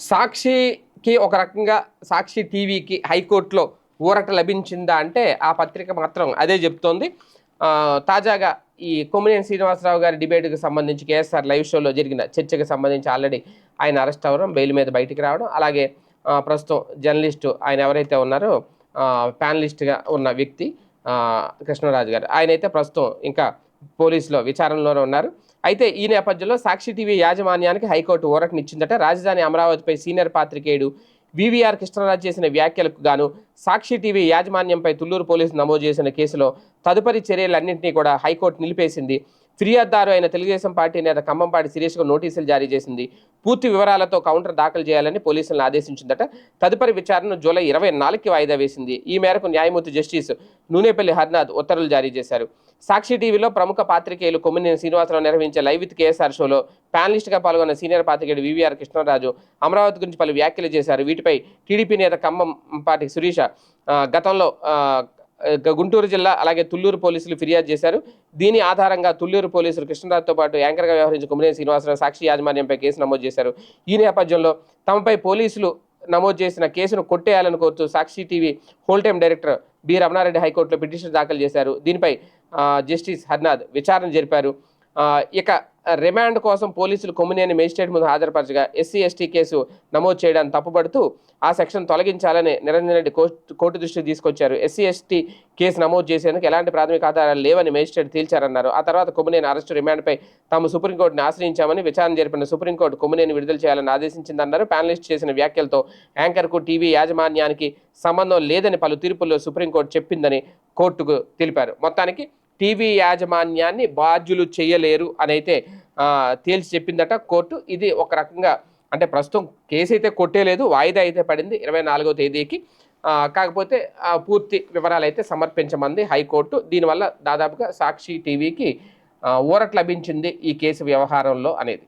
సాక్షికి ఒక రకంగా సాక్షి టీవీకి హైకోర్టులో ఊరట లభించిందా అంటే ఆ పత్రిక మాత్రం అదే చెప్తోంది. తాజాగా ఈ కొమ్మినేని శ్రీనివాసరావు గారి డిబేట్కి సంబంధించి కేఎస్ఆర్ లైవ్ షోలో జరిగిన చర్చకి సంబంధించి ఆల్రెడీ ఆయన అరెస్ట్ అవ్వడం బెయిల్ మీద బయటికి రావడం అలాగే ప్రస్తుతం జర్నలిస్టు ఆయన ఎవరైతే ఉన్నారో ఆ, ప్యానలిస్ట్గా ఉన్న వ్యక్తి కృష్ణరాజు గారు. ఆయన అయితే ప్రస్తుతం ఇంకా పోలీసులో విచారణలోనే ఉన్నారు. అయితే ఈ నేపథ్యంలో సాక్షి టీవీ యాజమాన్యానికి హైకోర్టు ఊరటనిచ్చిందట రాజధాని అమరావతిపై సీనియర్ పాత్రికేయుడు వివిఆర్ కృష్ణరాజు చేసిన వ్యాఖ్యలకు గాను సాక్షి టీవీ యాజమాన్యంపై తుళ్ళూరు పోలీసులు నమోదు చేసిన కేసులో తదుపరి చర్యలన్నింటినీ కూడా హైకోర్టు నిలిపేసింది. ఫిర్యాదుదారు అయిన తెలుగుదేశం పార్టీ నేత ఖమ్మంపాటి శిరీష్కు నోటీసులు జారీ చేసింది. పూర్తి వివరాలతో కౌంటర్ దాఖలు చేయాలని పోలీసులను ఆదేశించిందట. తదుపరి విచారణను జూలై ఇరవై నాలుగుకి వాయిదా వేసింది. ఈ మేరకు న్యాయమూర్తి జస్టిస్ నూనెపల్లి హర్నాథ్ ఉత్తర్వులు జారీ చేశారు. సాక్షి టీవీలో ప్రముఖ పాత్రికేయులు కొమ్మినేని శ్రీనివాసరావు నిర్వహించే లైవ్ విత్ కేఎస్ఆర్ షోలో ప్యానలిస్ట్గా పాల్గొన్న సీనియర్ పాత్రికేయుడు వివిఆర్ కృష్ణరాజు అమరావతి గురించి పలు వ్యాఖ్యలు చేశారు. వీటిపై టీడీపీ నేత ఖమ్మంపాటి సురీష గతంలో గుంటూరు జిల్లా అలాగే తుళ్ళూరు పోలీసులు ఫిర్యాదు చేశారు. దీని ఆధారంగా తుళ్ళూరు పోలీసులు కృష్ణరాజుతో పాటు యాంకర్గా వ్యవహరించిన కొమ్మినేని శ్రీనివాసరావు సాక్షి యాజమాన్యంపై కేసు నమోదు చేశారు. ఈ నేపథ్యంలో తమపై పోలీసులు నమోదు చేసిన కేసును కొట్టేయాలని కోరుతూ Sakshi TV whole time director B Ramana Reddy హైకోర్టులో పిటిషన్ దాఖలు చేశారు. దీనిపై జస్టిస్ హర్నాథ్ విచారణ జరిపారు. ఇక రిమాండ్ కోసం పోలీసులు కొమ్మినేని మేజిస్ట్రేట్ ముందు హాజరుపరచగా ఎస్సీ ఎస్టీ కేసు నమోదు చేయడాన్ని తప్పుపడుతూ ఆ సెక్షన్ తొలగించాలని నిరంజన్ రెడ్డి కోర్టు కోర్టు దృష్టికి తీసుకొచ్చారు. ఎస్సీ ఎస్టీ కేసు నమోదు చేసేందుకు ఎలాంటి ప్రాథమిక ఆధారాలు లేవని మేజిస్ట్రేట్ తేల్చారన్నారు. ఆ తర్వాత కొమ్మినేని అరెస్టు రిమాండ్పై తాము సుప్రీంకోర్టుని ఆశ్రయించామని విచారణ జరిపిన సుప్రీంకోర్టు కొమ్మినేని విడుదల చేయాలని ఆదేశించిందన్నారు. ప్యానలిస్ట్ చేసిన వ్యాఖ్యలతో యాంకర్కు టీవీ యాజమాన్యానికి సంబంధం లేదని పలు తీర్పుల్లో సుప్రీంకోర్టు చెప్పిందని కోర్టుకు తెలిపారు. మొత్తానికి టీవీ యాజమాన్యాన్ని బాధ్యులు చేయలేరు అని అయితే తేల్చి చెప్పిందట కోర్టు. ఇది ఒక రకంగా అంటే ప్రస్తుతం కేసు అయితే కొట్టేలేదు వాయిదా అయితే పడింది ఇరవై నాలుగో తేదీకి. కాకపోతే పూర్తి వివరాలు అయితే సమర్పించమంది హైకోర్టు. దీనివల్ల దాదాపుగా సాక్షి టీవీకి ఊరట్ ఊరట లభించింది ఈ కేసు వ్యవహారంలో అనేది.